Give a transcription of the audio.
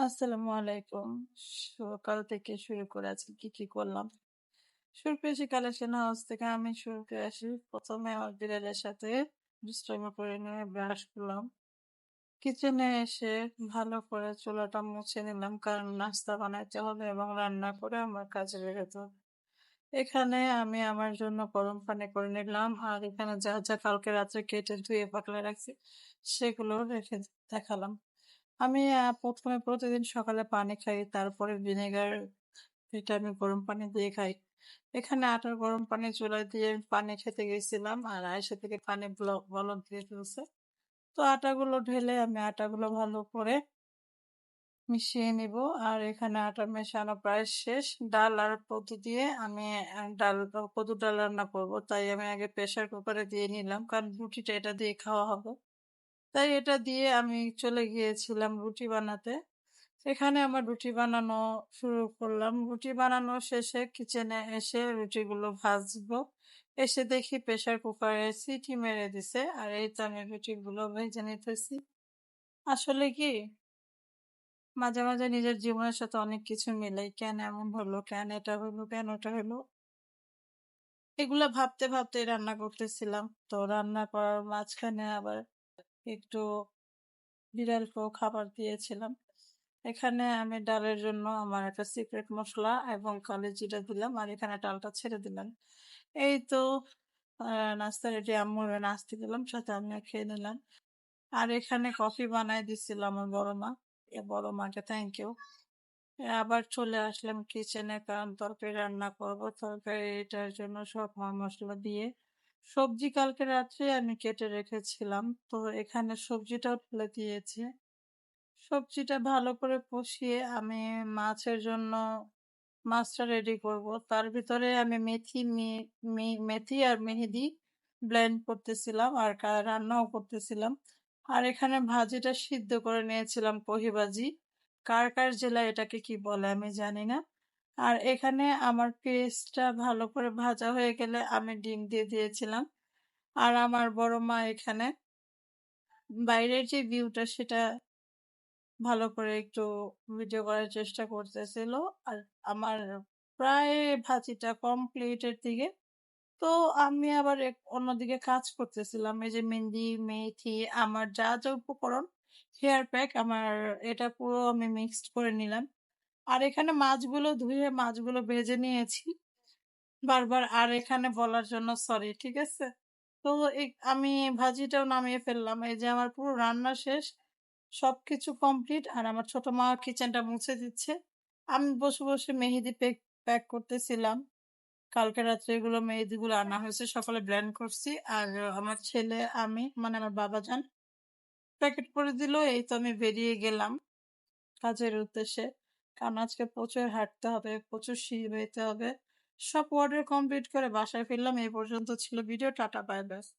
আসসালামু আলাইকুম। সকাল থেকে শুরু করে আজকে কি, কি করলাম? করেছি কালেকশন হাউস থেকে আমি শুরু করে আসি। ১ম এ আমার বিড়ালের সাথে দুষ্টামি করে নিয়ে ব্রাশ করলাম। কিচেনে এসে ভালো করে চুলাটা মুছে নিলাম কারণ নাস্তা বানাইতে হবে এবং রান্না করে আমার কাজে বেরোতে। এখানে আমি আমার জন্য গরম পানি করে নিলাম আর এখানে যা, যা কালকে রাত্রে কেটে ধুয়ে পাকলে রাখছি সেগুলো রেখে দেখালাম। আমি ১ম প্রতিদিন সকালে পানি খাই, তারপরে ভিনেগার এটা আমি গরম পানি দিয়ে খাই। এখানে আটার গরম পানি চুলায় দিয়ে পানি খেতে গেছিলাম আর আয়েশা থেকে পানি ব্ল বলক দিয়ে ফেলছে। তো আটাগুলো ঢেলে আমি আটাগুলো ভালো করে মিশিয়ে নিব আর এখানে আটা মেশানো প্রায় শেষ। ডাল আর কদু দিয়ে আমি ডাল কদুর ডাল রান্না করব। তাই আমি আগে প্রেশার কুকারে দিয়ে নিলাম কারণ রুটিটা এটা দিয়ে খাওয়া হবে। তাই এটা দিয়ে আমি চলে গিয়েছিলাম রুটি বানাতে। এখানে আমার রুটি বানানো শুরু করলাম। রুটি বানানো শেষে কিচেনে এসে রুটিগুলো ভাজবো। এসে দেখি প্রেশার কুকারে সিটি মেরে দিছে আর এই তো আমি রুটিগুলো ভেজে নিতেছি। আসলে কি মাঝে, মাঝে নিজের জীবনের সাথে অনেক কিছু মিলে কেন এমন হলো? কেন এটা হলো? কেন ওটা হলো? এগুলো ভাবতে, ভাবতেই রান্না করতেছিলাম। তো রান্না করার মাঝখানে আবার একটু বিড়ালকেও খাবার দিয়েছিলাম। এখানে আমি ডালের জন্য আমার একটা সিক্রেট মশলা এবং কালি জিরা দিলাম আর এখানে ডালটা ছেড়ে দিলাম। এই তো নাস্তা রেডি আম্মুর নাস্তা দিলাম, সাথে আমিও খেয়ে নিলাম। আর এখানে কফি বানায় দিছিল আমার বড় মা। এ বড় মাকে থ্যাংক ইউ। আবার চলে আসলাম কিচেনে কারণ তরকারি রান্না করব। তরকারিটার জন্য সব মা মসলা দিয়ে সবজি কালকে রাত্রে আমি কেটে রেখেছিলাম। তো এখানে সবজিটাও ফেলে দিয়েছি। সবজিটা ভালো করে কষিয়ে আমি মাছের জন্য মাছটা রেডি করব। তার ভিতরে আমি মেথি মেথি আর মেহেদি ব্লেন্ড করতেছিলাম আর রান্নাও করতেছিলাম। আর এখানে ভাজিটা সিদ্ধ করে নিয়েছিলাম কহি ভাজি। কার, কার জেলায় এটাকে কি বলে আমি জানি না। আর এখানে আমার পেস্টটা ভালো করে ভাজা হয়ে গেলে আমি ডিম দিয়ে দিয়েছিলাম। আর আমার বড় মা এখানে বাইরের যে ভিউটা সেটা ভালো করে একটু ভিডিও করার চেষ্টা করতেছিল। আর আমার প্রায় ভাজিটা কমপ্লিটের দিকে। তো আমি আবার অন্যদিকে কাজ করতেছিলাম। এই যে মেহেন্দি, মেথি আমার যা, যা উপকরণ হেয়ার প্যাক আমার এটা পুরো আমি মিক্সড করে নিলাম। আর এখানে মাছগুলো ধুয়ে মাছগুলো ভেজে নিয়েছি। বারবার আর এখানে বলার জন্য সরি, ঠিক আছে? তো আমি ভাজিটাও নামিয়ে ফেললাম। এই যে আমার পুরো রান্না শেষ। সব কিছু কমপ্লিট আর আমার ছোট মা কিচেনটা মুছে দিচ্ছে। আমি বসে, বসে মেহেদি প্যাক প্যাক করতেছিলাম। কালকে রাত্রে এগুলো মেহেদিগুলো আনা হয়েছে। সকালে ব্লেন্ড করছি। আর আমার ছেলে, আমি মানে আমার বাবা যান প্যাকেট করে দিল। এই তো আমি বেরিয়ে গেলাম কাজের উদ্দেশ্যে। কারণ আজকে প্রচুর হাঁটতে হবে, প্রচুর সিঁড়ি বেরোতে হবে। সব অর্ডার কমপ্লিট করে বাসায় ফিরলাম। এই পর্যন্ত ছিল ভিডিও। Tata bye bye.